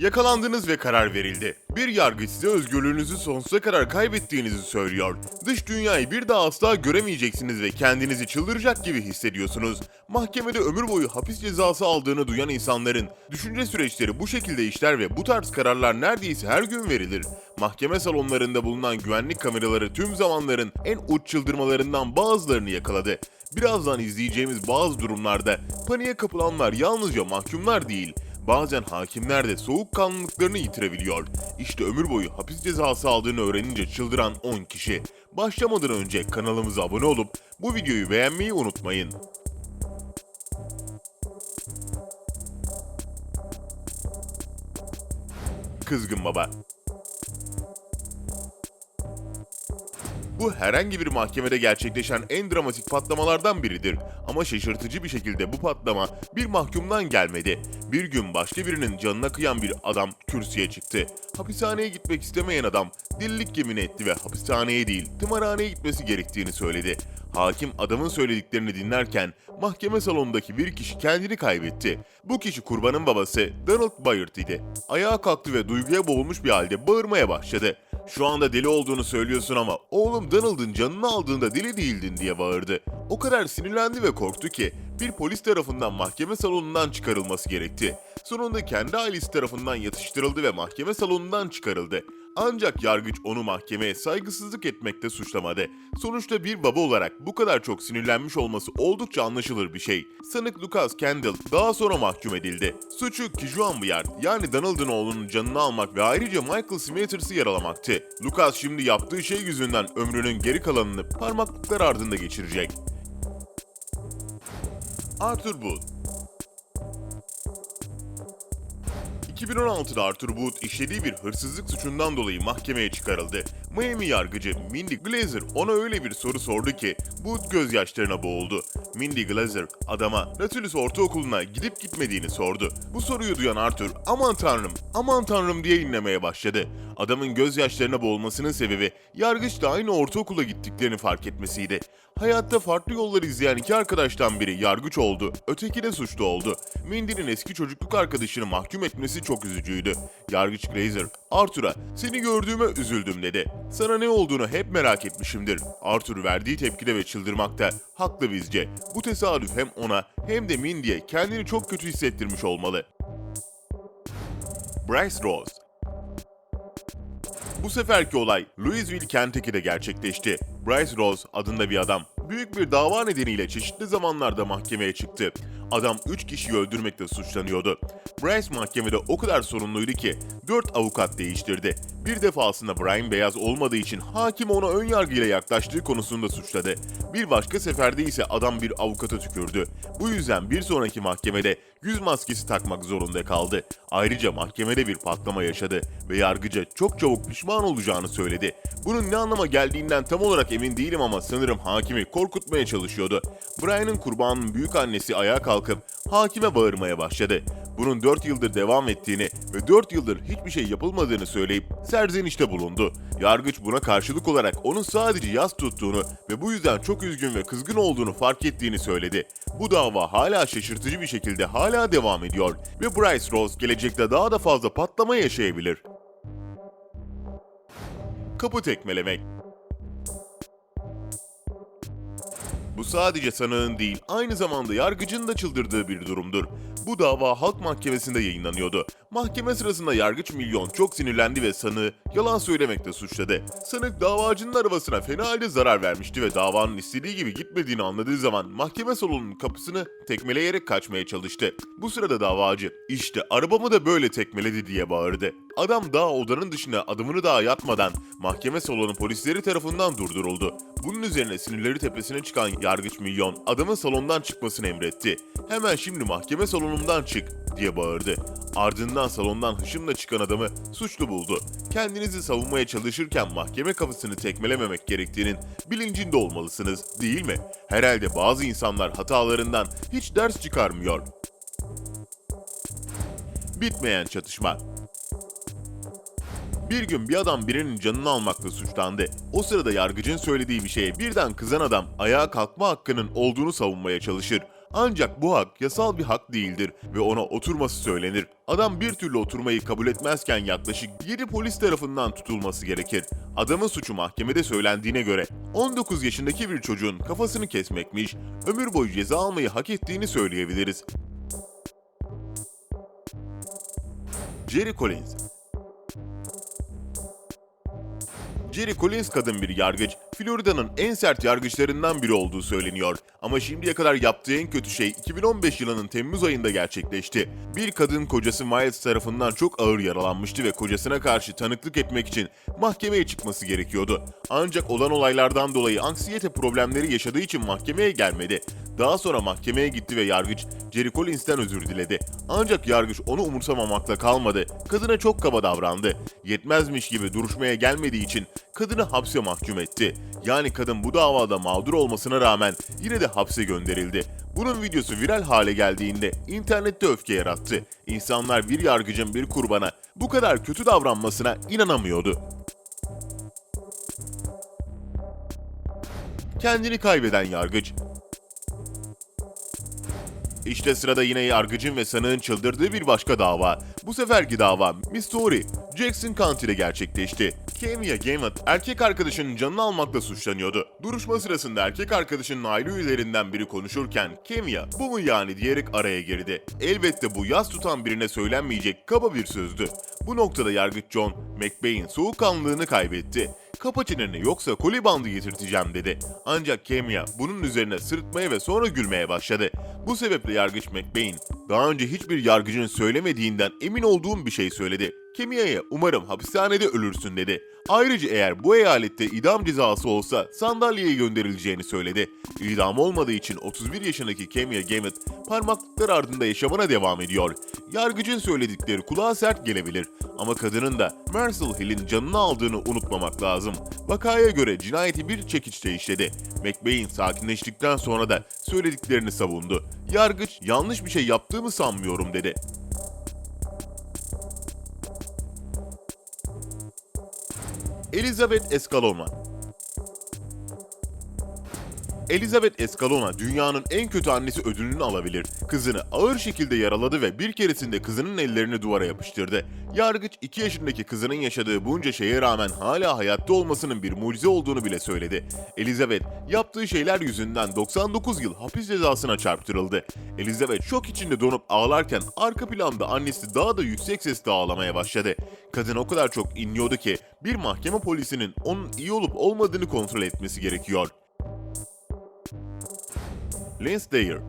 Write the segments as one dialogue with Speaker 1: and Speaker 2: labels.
Speaker 1: Yakalandınız ve karar verildi. Bir yargı size özgürlüğünüzü sonsuza kadar kaybettiğinizi söylüyor. Dış dünyayı bir daha asla göremeyeceksiniz ve kendinizi çıldıracak gibi hissediyorsunuz. Mahkemede ömür boyu hapis cezası aldığını duyan insanların düşünce süreçleri bu şekilde işler ve bu tarz kararlar neredeyse her gün verilir. Mahkeme salonlarında bulunan güvenlik kameraları tüm zamanların en uç çıldırmalarından bazılarını yakaladı. Birazdan izleyeceğimiz bazı durumlarda paniğe kapılanlar yalnızca mahkumlar değil, bazen hakimler de soğukkanlılıklarını yitirebiliyor. İşte ömür boyu hapis cezası aldığını öğrenince çıldıran 10 kişi. Başlamadan önce kanalımıza abone olup bu videoyu beğenmeyi unutmayın. Kızgın Baba Bu herhangi bir mahkemede gerçekleşen en dramatik patlamalardan biridir. Ama şaşırtıcı bir şekilde bu patlama bir mahkumdan gelmedi. Bir gün başka birinin canına kıyan bir adam kürsüye çıktı. Hapishaneye gitmek istemeyen adam delilik yemin etti ve hapishaneye değil tımarhaneye gitmesi gerektiğini söyledi. Hakim adamın söylediklerini dinlerken mahkeme salonundaki bir kişi kendini kaybetti. Bu kişi kurbanın babası Donald Byard idi. Ayağa kalktı ve duyguya boğulmuş bir halde bağırmaya başladı. Şu anda deli olduğunu söylüyorsun ama oğlum Donald'ın canını aldığında deli değildin diye bağırdı. O kadar sinirlendi ve korktu ki bir polis tarafından mahkeme salonundan çıkarılması gerekti. Sonunda kendi ailesi tarafından yatıştırıldı ve mahkeme salonundan çıkarıldı. Ancak yargıç onu mahkemeye saygısızlık etmekte suçlamadı. Sonuçta bir baba olarak bu kadar çok sinirlenmiş olması oldukça anlaşılır bir şey. Sanık Lucas Kendall daha sonra mahkum edildi. Suçu Kijuan Byard yani Donald'ın oğlunun canını almak ve ayrıca Michael Smeaters'ı yaralamaktı. Lucas şimdi yaptığı şey yüzünden ömrünün geri kalanını parmaklıklar ardında geçirecek. Arthur Booth 2016'da Arthur Wood işlediği bir hırsızlık suçundan dolayı mahkemeye çıkarıldı. Miami yargıcı Mindy Glazer ona öyle bir soru sordu ki Wood gözyaşlarına boğuldu. Mindy Glazer adama Nautilus Ortaokulu'na gidip gitmediğini sordu. Bu soruyu duyan Arthur aman tanrım aman tanrım diye inlemeye başladı. Adamın gözyaşlarına boğulmasının sebebi yargıç da aynı ortaokula gittiklerini fark etmesiydi. Hayatta farklı yollar izleyen iki arkadaştan biri yargıç oldu, öteki de suçlu oldu. Mindy'nin eski çocukluk arkadaşını mahkum etmesi çok üzücüydü. Yargıç Glazer, Arthur'a seni gördüğüme üzüldüm dedi. Sana ne olduğunu hep merak etmişimdir. Arthur verdiği tepkide ve çıldırmakta haklı bizce. Bu tesadüf hem ona hem de Mindy'ye kendini çok kötü hissettirmiş olmalı. Bryce Rose bu seferki olay Louisville, Kentucky'de gerçekleşti. Bryce Rose adında bir adam büyük bir dava nedeniyle çeşitli zamanlarda mahkemeye çıktı. Adam 3 kişiyi öldürmekle suçlanıyordu. Bryce mahkemede o kadar sorunluydu ki 4 avukat değiştirdi. Bir defasında Brian beyaz olmadığı için hakim ona ön yargıyla yaklaştığı konusunda suçladı. Bir başka seferde ise adam bir avukata tükürdü. Bu yüzden bir sonraki mahkemede yüz maskesi takmak zorunda kaldı. Ayrıca mahkemede bir patlama yaşadı ve yargıca çok çabuk pişman olacağını söyledi. Bunun ne anlama geldiğinden tam olarak emin değilim ama sanırım hakimi korkutmaya çalışıyordu. Brian'ın kurbanının büyük annesi ayağa kalkıp hakime bağırmaya başladı. Bunun 4 yıldır devam ettiğini ve 4 yıldır hiçbir şey yapılmadığını söyleyip serzenişte bulundu. Yargıç buna karşılık olarak onun sadece yas tuttuğunu ve bu yüzden çok üzgün ve kızgın olduğunu fark ettiğini söyledi. Bu dava hala şaşırtıcı bir şekilde hala devam ediyor ve Bryce Rose gelecekte daha da fazla patlama yaşayabilir. Kapı tekmelemek Bu sadece sanığın değil, aynı zamanda yargıcın da çıldırdığı bir durumdur. Bu dava halk mahkemesinde yayınlanıyordu. Mahkeme sırasında yargıç Milyon çok sinirlendi ve sanığı yalan söylemekle suçladı. Sanık davacının arabasına fena halde zarar vermişti ve davanın istediği gibi gitmediğini anladığı zaman mahkeme salonunun kapısını tekmeleyerek kaçmaya çalıştı. Bu sırada davacı işte arabamı da böyle tekmeledi diye bağırdı. Adam daha odanın dışına adımını daha yatmadan mahkeme salonu polisleri tarafından durduruldu. Bunun üzerine sinirleri tepesine çıkan yargıç Milyon adamın salondan çıkmasını emretti. Hemen şimdi mahkeme salonundan çık diye bağırdı. Ardından salondan hışımla çıkan adamı suçlu buldu. Kendinizi savunmaya çalışırken mahkeme kapısını tekmelememek gerektiğinin bilincinde olmalısınız değil mi? Herhalde bazı insanlar hatalarından hiç ders çıkarmıyor. Bitmeyen çatışma bir gün bir adam birinin canını almakla suçlandı. O sırada yargıcın söylediği bir şeye birden kızan adam ayağa kalkma hakkının olduğunu savunmaya çalışır. Ancak bu hak yasal bir hak değildir ve ona oturması söylenir. Adam bir türlü oturmayı kabul etmezken yaklaşık 7 polis tarafından tutulması gerekir. Adamın suçu mahkemede söylendiğine göre 19 yaşındaki bir çocuğun kafasını kesmekmiş, ömür boyu ceza almayı hak ettiğini söyleyebiliriz. Jerry Collins Jerry Collins kadın bir yargıç, Florida'nın en sert yargıçlarından biri olduğu söyleniyor. Ama şimdiye kadar yaptığı en kötü şey 2015 yılının Temmuz ayında gerçekleşti. Bir kadın kocası Miles tarafından çok ağır yaralanmıştı ve kocasına karşı tanıklık etmek için mahkemeye çıkması gerekiyordu. Ancak olan olaylardan dolayı anksiyete problemleri yaşadığı için mahkemeye gelmedi. Daha sonra mahkemeye gitti ve yargıç Jerry Collins'ten özür diledi. Ancak yargıç onu umursamamakla kalmadı. Kadına çok kaba davrandı. Yetmezmiş gibi duruşmaya gelmediği için kadını hapse mahkum etti. Yani kadın bu davada mağdur olmasına rağmen yine de hapse gönderildi. Bunun videosu viral hale geldiğinde internette öfke yarattı. İnsanlar bir yargıcın bir kurbana bu kadar kötü davranmasına inanamıyordu. Kendini kaybeden yargıç işte sırada yine yargıcın ve sanığın çıldırdığı bir başka dava. Bu seferki dava Missouri, Jackson County'de gerçekleşti. Kemia Gamet erkek arkadaşının canını almakla suçlanıyordu. Duruşma sırasında erkek arkadaşının aile üyelerinden biri konuşurken Kemia bu mu yani diyerek araya girdi. Elbette bu yas tutan birine söylenmeyecek kaba bir sözdü. Bu noktada yargıç John McBain soğukkanlılığını kaybetti. Kapa çeneni yoksa koli bandı getirteceğim dedi. Ancak Kemia bunun üzerine sırıtmaya ve sonra gülmeye başladı. Bu sebeple yargıç McBain daha önce hiçbir yargıcın söylemediğinden emin olduğum bir şey söyledi. Kemia'ya umarım hapishanede ölürsün dedi. Ayrıca eğer bu eyalette idam cezası olsa sandalyeye gönderileceğini söyledi. İdam olmadığı için 31 yaşındaki Kemia Gamet parmaklıklar ardında yaşamına devam ediyor. Yargıcın söyledikleri kulağa sert gelebilir ama kadının da Marcel Hill'in canını aldığını unutmamak lazım. Vakaya göre cinayeti bir çekiçte işledi. McBain sakinleştikten sonra da söylediklerini savundu. Yargıç yanlış bir şey yaptığımı sanmıyorum dedi. Elizabeth Escalona Elizabeth Escalona dünyanın en kötü annesi ödülünü alabilir. Kızını ağır şekilde yaraladı ve bir keresinde kızının ellerini duvara yapıştırdı. Yargıç 2 yaşındaki kızının yaşadığı bunca şeye rağmen hala hayatta olmasının bir mucize olduğunu bile söyledi. Elizabeth yaptığı şeyler yüzünden 99 yıl hapis cezasına çarptırıldı. Elizabeth şok içinde donup ağlarken arka planda annesi daha da yüksek sesle ağlamaya başladı. Kadın o kadar çok inliyordu ki bir mahkeme polisinin onun iyi olup olmadığını kontrol etmesi gerekiyor. Lance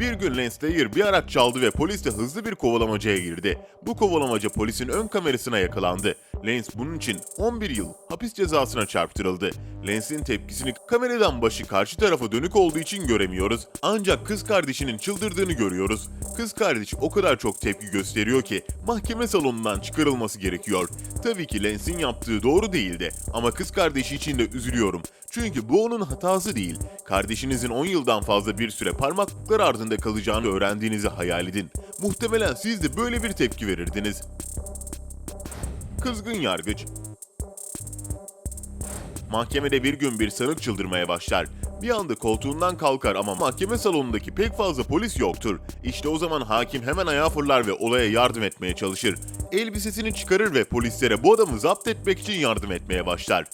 Speaker 1: bir gün Lance bir araç çaldı ve polis de hızlı bir kovalamacaya girdi. Bu kovalamaca polisin ön kamerasına yakalandı. Lance bunun için 11 yıl hapis cezasına çarptırıldı. Lance'in tepkisini kameradan başı karşı tarafa dönük olduğu için göremiyoruz. Ancak kız kardeşinin çıldırdığını görüyoruz. Kız kardeş o kadar çok tepki gösteriyor ki mahkeme salonundan çıkarılması gerekiyor. Tabii ki Lance'in yaptığı doğru değildi ama kız kardeşi için de üzülüyorum. Çünkü bu onun hatası değil. Kardeşinizin 10 yıldan fazla bir süre parmaklıklar ardında kalacağını öğrendiğinizi hayal edin. Muhtemelen siz de böyle bir tepki verirdiniz. Kızgın yargıç Mahkemede bir gün bir sanık çıldırmaya başlar. Bir anda koltuğundan kalkar ama mahkeme salonundaki pek fazla polis yoktur. İşte o zaman hakim hemen ayağa fırlar ve olaya yardım etmeye çalışır. Elbisesini çıkarır ve polislere bu adamı zapt etmek için yardım etmeye başlar.